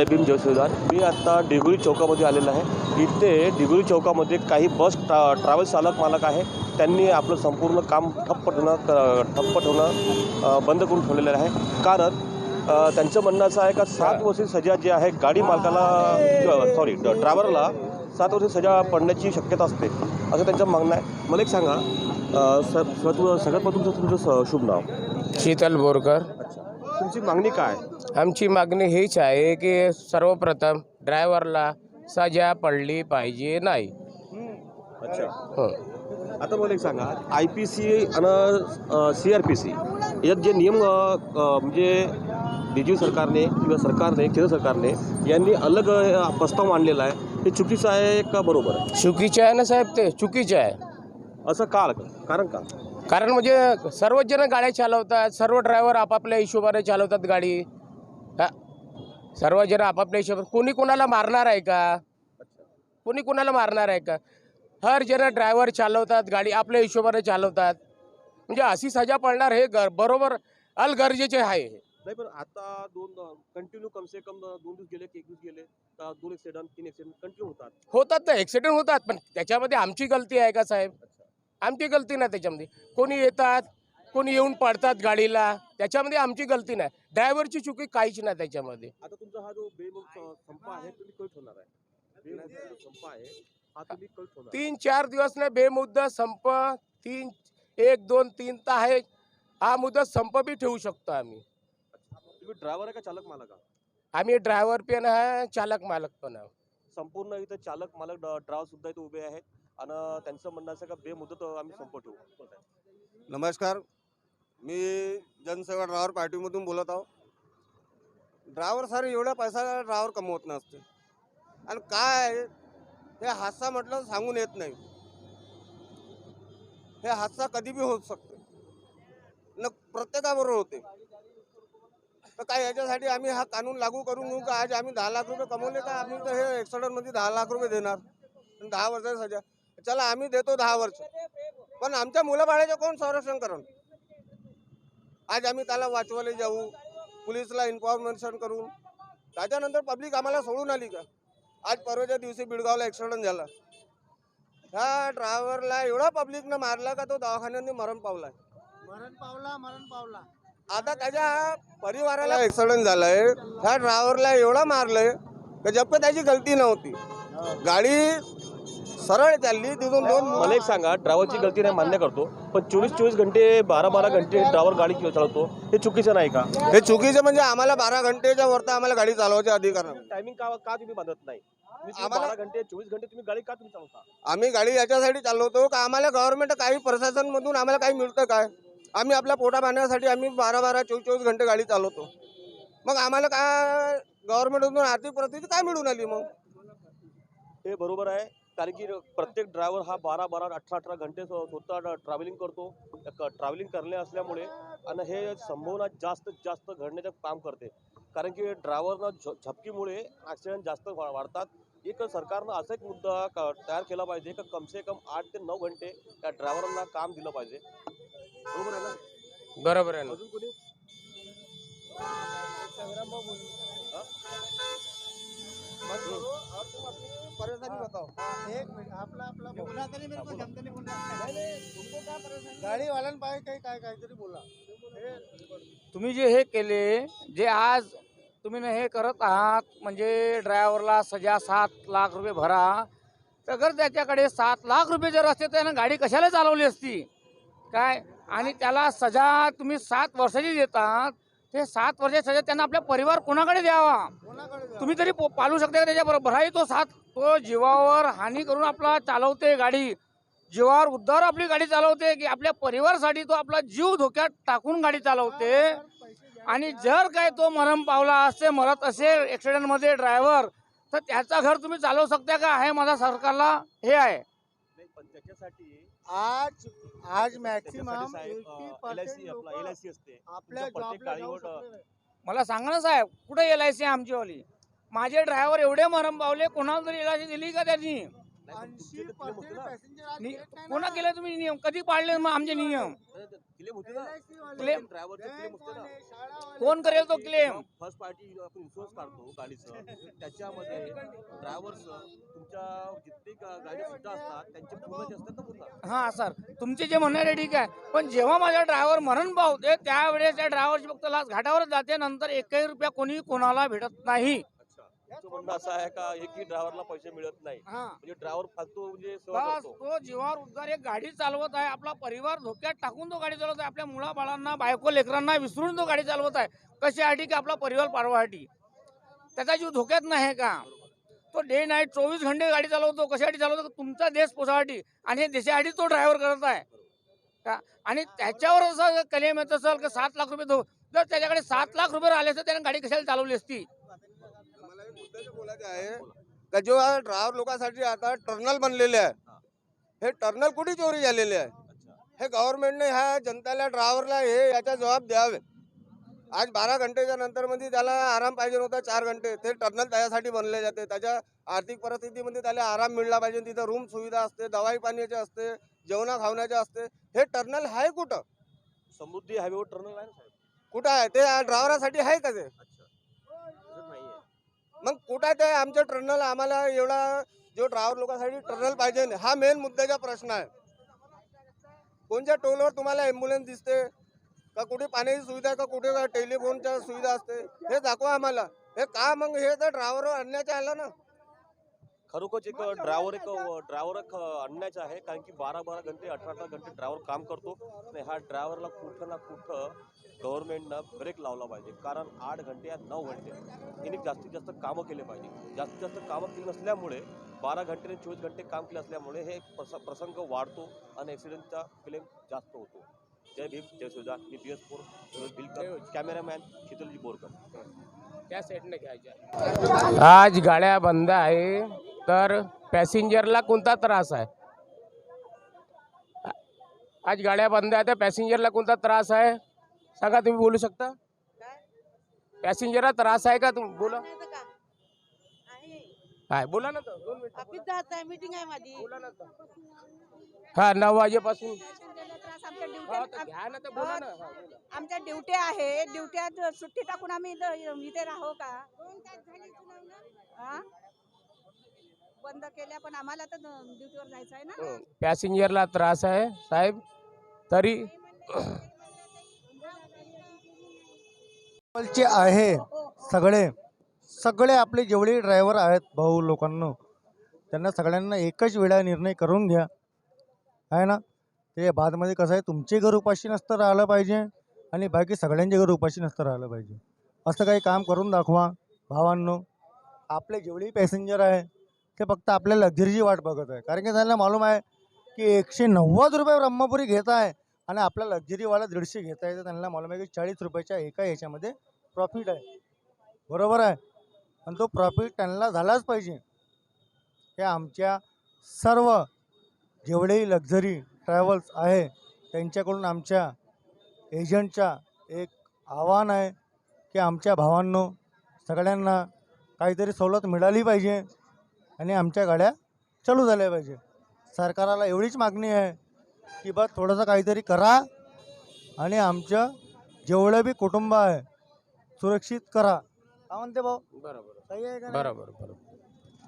जय भीम जय सुधार मी आत्ता डिगुळी चौकामध्ये आलेलो आहे. इथे डिगुळी चौकामध्ये काही बस ट्रा ट्रॅव्हल्स चालक मालक आहे. त्यांनी आपलं संपूर्ण काम ठप्प ठेवणं क- ठप्प ठेवणं बंद करून ठेवलेलं आहे. कारण त्यांचं म्हणणं असं आहे का सात वर्षी सजा जी आहे गाडी मालकाला सॉरी ड्रायव्हरला सात वर्षी सजा पडण्याची शक्यता असते. असं त्यांचं म्हणणं आहे. मला एक सांगा सगळ्यात प्रथम तुमचं शुभ नाव? शीतल बोरकर. अच्छा. तुमची मागणी काय? आमची मागणी हीच आहे की सर्वप्रथम ड्रायव्हरला सजा पडली पाहिजे नाही. अच्छा. हं. आता मला एक सांगा आय पी सी आणि सी आर पी सी यात जे नियम अ, अ, म्हणजे बिजू सरकारने किंवा सरकारने केंद्र सरकारने यांनी अलग अ, प्रस्ताव मांडलेला आहे. हे चुकीचं आहे का बरोबर आहे? चुकीचे आहे ना साहेब ते? चुकीचे आहे. असं का? कारण का? कारण म्हणजे सर्वच जण गाड्या चालवतात सर्व ड्रायव्हर आपापल्या हिशोबाने चालवतात गाडी. हा. सर्व जण आपापल्या हिशोबाने. कोणी कोणाला मारणार आहे का? कोणी कोणाला मारणार आहे का? हर जण ड्रायव्हर चालवतात गाडी आपल्या हिशोबाने चालवतात. म्हणजे अशी सजा पडणार हे गर बरोबर अल गरजेचे आहे नाही पण आता दोन कंटिन्यू कम से कम दोन दिवस गेले की एक दिवस गेले तर दोन एक्सिडेंट तीन एक्सिडेंट कंटिन्यू होतात. होतात ना ॲक्सिडेंट होतात पण त्याच्यामध्ये आमची गलती आहे का साहेब? आमची गलती नाही त्याच्यामध्ये. कोणी येतात कोणी येऊन पडतात गाडीला त्याच्यामध्ये आमची गलती नाही. ड्रायव्हरची चुकी काहीच नाही त्याच्यामध्ये. आता तुमचा हा जो बेमुख संप आहे तुम्ही कळ ठेवणार आहे. बेमुदत जो संप आहे हा तुम्ही कळ ठेवणार तीन चार दिवस नाही बेमुद्दत संप तीन एक दोन तीन तर आहे. हा मुदत संप बी ठेवू शकतो आम्ही. तुम्ही ड्रायव्हर आहे का चालक मालक आम्ही ड्रायव्हर पण आहे चालक मालक पण आहे. संपूर्ण इथं चालक मालक ड्रायव्हर सुद्धा इथे उभे आहेत. आणि त्यांचं म्हणणं असं का बेमुदत आम्ही संप ठेवू नमस्कार. मी जनसेवा ड्रायव्हर पार्टीमधून बोलत आहो. ड्रायव्हर सर एवढा पैसा ड्रायव्हर कमवत नसते. आणि काय? आहे, हे हादसा म्हटलं सांगून येत नाही. हे हादसा कधी बी होऊ शकते. न प्रत्येकाबरोबर होते. तर काय याच्यासाठी आम्ही हा कानून लागू करून घेऊ का आज आम्ही दहा लाख रुपये कमवले का? आम्ही तर हे ॲक्सिडेंटमध्ये दहा लाख रुपये देणार. दहा वर्षाची सजा. चला आम्ही देतो दहा वर्ष. पण आमच्या मुलाबाळाचं कोण संरक्षण करण आज आम्ही त्याला वाचवायला जाऊ पोलिसला इन्फॉर्मेशन करून. त्याच्यानंतर पब्लिक आम्हाला सोडून आली का? आज परवाच्या दिवशी बिडगावला ॲक्सिडेंट झाला. ह्या ड्रायव्हरला एवढा पब्लिकनं मारला का तो दवाखान्याने मरण पावलाय? मरण पावला मरण पावला. आता त्याच्या परिवाराला ॲक्सिडेंट झालाय. ह्या ड्रायव्हरला एवढा मारलंय का जब त्याची गलती नव्हती. गाडी सरळ चालली तिथून दोन मला एक सांगा ड्रायव्हरची गलती नाही मान्य करतो पण चोवीस चोवीस घंटे बारा बारा घंटे ड्रायव्हर गाडी चालवतो हे चुकीचं नाही का? हे चुकीचं म्हणजे आम्हाला बारा घंटेच्या वरती आम्हाला गाडी चालवायचे अधिकार नाही. टायमिंग का का तुम्ही बांधत नाही? तुम्ही तुम्ही आम्हाला- बारा घंटे चोवीस घंटे तुम्ही गाडी का तुम्ही चालवता? आम्ही गाडी याच्यासाठी चालवतो का आम्हाला गव्हर्नमेंट काही प्रशासनमधून आम्हाला काही मिळतं काय? आम्ही आपल्या पोटा बांधण्यासाठी आम्ही बारा बारा चोवीस चोवीस घंटे गाडी चालवतो. मग आम्हाला काय गव्हर्नमेंटमधून आर्थिक परिस्थिती काय मिळून आली मग? हे बरोबर आहे. कारण की प्रत्येक ड्रायव्हर हा बारा बारा अठरा अठरा घंटे स्व- स्वतः ट्रॅव्हलिंग करतो. ट्रॅव्हलिंग करणे असल्यामुळे आणि हे संभावना जास्त जास्त घडण्याचं काम करते. कारण की ड्रायव्हरनं झ झपकीमुळे ॲक्सिडेंट जास्त वा- वाढतात. एक सरकारनं असा एक मुद्दा क- तयार केला पाहिजे की कम से कम आठ ते नऊ घंटे त्या ड्रायव्हरांना काम दिलं पाहिजे. बरोबर आहे ना? बरोबर आहे ना. अजून कोणी? एक मिनिट आपला आपला बोला. तरी मेरे को जमते नहीं बोलना गाडी वाल्यान पाहिजे काही काय काहीतरी बोला. तुम्ही जे हे केले जे आज तुम्ही हे करत आहात म्हणजे ड्रायव्हरला सजा सात लाख रुपये भरा तर जर त्याच्याकडे सात लाख रुपये जर असते तर त्यानं गाडी कशाला चालवली असती? काय? आणि त्याला सजा तुम्ही सात वर्षाची देतात ते सात वर्षाची सजा त्यांना आपल्या परिवार कोणाकडे द्यावा? तुम्ही तरी पालू शकता का त्याच्याबरोबर? भराही तो सात. तो जीवावर हानी करून आपला चालवते गाडी. जीवावर उद्धार आपली गाडी चालवते की आपल्या परिवारासाठी तो आपला जीव धोक्यात टाकून गाडी चालवते. आणि जर काय तो मरण पावला असे मरत असेल ॲक्सिडेंटमध्ये ड्रायव्हर तर त्याचा घर तुम्ही चालवू शकता का? हे माझा सरकारला हे आहे. त्याच्यासाठी आज आज मॅक्सिमम असते. आपल्या प्रत्येक गाडीवर. मला सांगा ना साहेब कुठे एल आय सी आमचीवाली? माझे ड्रायव्हर एवढे मरण पावले कोणाला तरी एल आय सी दिली का त्यांनी? ऐंशी पर्सेंट पॅसेंजर आज नि- येत नाही कोणा. केलं तुम्ही नियम? कधी पाळले मग आमचे नियम? क्लेम होते ना. LIC वाले, क्लेम ड्रायव्हरचे क्लेम होते ना. बँकवाले, शाळावाले. कोण करेल तो क्लेम? फर्स्ट पार्टी आपण इन्शुरन्स काढतो गाडीचं. त्याच्यामध्ये ड्रायव्हरचं तुमच्या जितके गा- गाडी सुद्धा असतात त्यांचे पूर्ण असतात ना पूर्ण हा सर. तुमचे जे म्हणणं आहे ठीक आहे पण जेव्हा माझा ड्रायव्हर मरण पावते त्यावेळेस त्या ड्रायव्हरची फक्त लाच घाटावरच जाते. नंतर एकही रुपया कोणी कोणाला भेटत नाही. तुमचं म्हणणं असं आहे का? एकही ड्रायव्हरला पैसे मिळत नाही. हा. म्हणजे ड्रायव्हर फालतू म्हणजे सेवा बस करतो. तो जीवावर उद्गार एक गाडी चालवत आहे. आपला परिवार धोक्यात टाकून तो गाडी चालवत आहे. आपल्या मुलाबाळांना बायको लेकरांना विसरून तो गाडी चालवत आहे. कशासाठी की आपला परिवार पाडवासाठी त्याचा जीव धोक्यात नाही का? तो डे नाईट चोवीस घंटे गाडी चालवतो. कशासाठी चालवतो? तुमचा देश पोसासाठी आणि हे देशासाठी तो ड्रायव्हर करत आहे. का? आणि त्याच्यावर असं क्लेम येत असेल की सात लाख रुपये दो जर त्याच्याकडे सात लाख रुपये राहिले असते त्याने गाडी कशाला चालवली असती? बोलायचं आहे का जेव्हा ड्रायव्हर लोकांसाठी आता टर्नल बनलेले आहे. हे. टर्नल कुठे चोरी झालेले आहे? हे गव्हर्नमेंटने ह्या जनतेला ड्रायव्हरला हे याचा जबाब द्यावे. आज बारा घंटेच्या नंतर मध्ये त्याला आराम पाहिजे होता चार घंटे. ते टर्नल त्याच्यासाठी बनले जाते. त्याच्या आर्थिक परिस्थितीमध्ये त्याला आराम मिळला पाहिजे. तिथं रूम सुविधा असते दवाई पाण्याचे असते जेवणा खावण्याचे असते. हे टर्नल आहे कुठं? समृद्धी हायवेवर टर्नल आहे कुठं आहे? ते ड्रायव्हरासाठी आहे का ते? मग कुठं ते आमचं टर्नल आम्हाला एवढा जो ड्रायव्हर लोकांसाठी टर्नल पाहिजे हा मेन मुद्द्याचा प्रश्न आहे. कोणत्या टोलवर तुम्हाला ॲम्ब्युलन्स दिसते? का कुठे पाण्याची सुविधा का कुठे टेलिफोनच्या सुविधा असते? हे दाखवा आम्हाला. हे का मग हे तर ड्रायव्हरवर आणण्याच्या आलं ना? खरोखरच एक ड्रायव्हर एक ड्रायव्हर एक आणण्याचं आहे कारण की बारा बारा घंटे अठरा अठरा घंटे ड्रायव्हर काम करतो आणि ह्या ड्रायव्हरला कुठं ना कुठं गव्हर्नमेंटनं ब्रेक लावला पाहिजे. कारण आठ घंटे या नऊ घंटे यांनी जास्तीत जास्त कामं केले पाहिजे. जास्तीत जास्त कामं केली नसल्यामुळे बारा घंटे आणि चोवीस घंटे काम केले असल्यामुळे हे प्रस प्रसंग वाढतो आणि ॲक्सिडेंटचा क्लेम जास्त होतो. जय भीम जय सुधा मी B S four Bilkar cameraman शीतलजी Borkar. त्या साईडने घ्यायच्या. आज गाड्या बंद आहे. तर पॅसेंजरला कोणता त्रास आहे? आज गाड्या बंद आहे तर पॅसेंजरला कोणता त्रास आहे? सांगा तुम्ही बोलू शकता? पॅसेंजरला त्रास आहे का तुम्ही बोला. काय? बोला ना तर, दोन मिनिटं मीटिंग आहे माझी. बोला ना तर. हा नऊ वाजेपासून. पॅसेंजरला त्रास आमच्या ड्युटी ड्युट्या आहे ड्युट्यात सुट्टी टाकून आम्ही इथं राहो का? बंद केल्या पण आम्हाला तर ड्युटीवर जायचं आहे ना. पॅसेंजरला त्रास आहे साहेब. तरी चे आहे सगळे. सगळे आपले जेवढे ड्रायव्हर आहेत भाऊ लोकांना त्यांना सगळ्यांना एकच वेळा निर्णय करून घ्या. आहे ना? ते बादमध्ये कसं आहे तुमचे घर उपाशी नसतं राहिलं पाहिजे आणि बाकी सगळ्यांचे घर उपाशी नसतं राहिलं पाहिजे. असं काही काम करून दाखवा भावांनो. आपले जेवढे पॅसेंजर आहे ते फक्त आपल्या लक्झरीची वाट बघत आहे. कारण की त्यांना मालूम आहे की एकशे नव्वद रुपये ब्रह्मपुरी घेत आहे आणि आपला लक्झरीवाला दीडशे घेत आहे. तर त्यांना मालूम आहे की चाळीस रुपयाच्या एका याच्यामध्ये प्रॉफिट आहे. बरोबर आहे? आणि तो प्रॉफिट त्यांना झालाच पाहिजे. हे आमच्या सर्व जेवढेही लक्झरी ट्रॅव्हल्स आहे त्यांच्याकडून आमच्या एजंटच्या एक आव्हान आहे की आमच्या भावांनो सगळ्यांना काहीतरी सवलत मिळाली पाहिजे. आणि आमच्या गाड्या चालू झाल्या पाहिजे. सरकाराला एवढीच मागणी आहे की बा थोडंसं काहीतरी करा आणि आमचं जेवढं बी कुटुंब आहे सुरक्षित करा. काय म्हणते भाऊ? बरोबर. सही आहे का नाही? बरोबर बरोबर.